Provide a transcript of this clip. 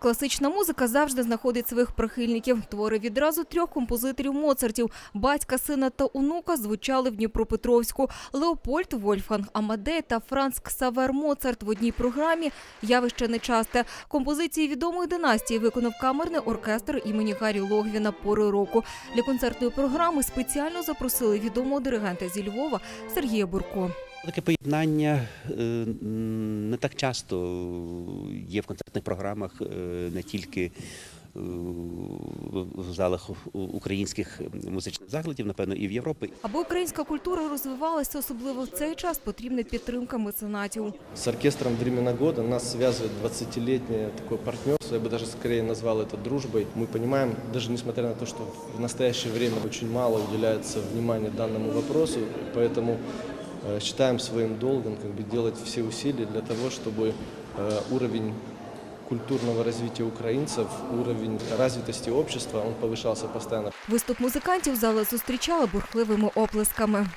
Класична музика завжди знаходить своїх прихильників. Твори відразу трьох композиторів Моцартів – батька, сина та онука звучали в Дніпропетровську. Леопольд, Вольфганг Амадей та Франц Ксавер Моцарт в одній програмі – явище нечасте. Композиції відомої династії виконав камерний оркестр імені Гаррі Логвіна «Пори року». Для концертної програми спеціально запросили відомого диригента зі Львова Сергія Бурко. Таке поєднання е, м, не так часто є в концертних програмах, е, не тільки е, в залах у- українських музичних закладів, напевно, і в Європі. Аби українська культура розвивалася, особливо в цей час, потрібна підтримка меценатів. С оркестром «Времена года» нас связывает 20-летнее такое партнерство, я бы даже скорее назвал это дружбой. Мы понимаем, даже несмотря на то, что в настоящее время очень мало уделяется внимания данному вопросу, поэтому э, считаем своим долгом как бы, делать все усилия для того, чтобы э, уровень культурного развития украинцев, уровень развитости общества, он повышался постоянно. Виступ музикантів зала зустрічала бурхливими оплесками.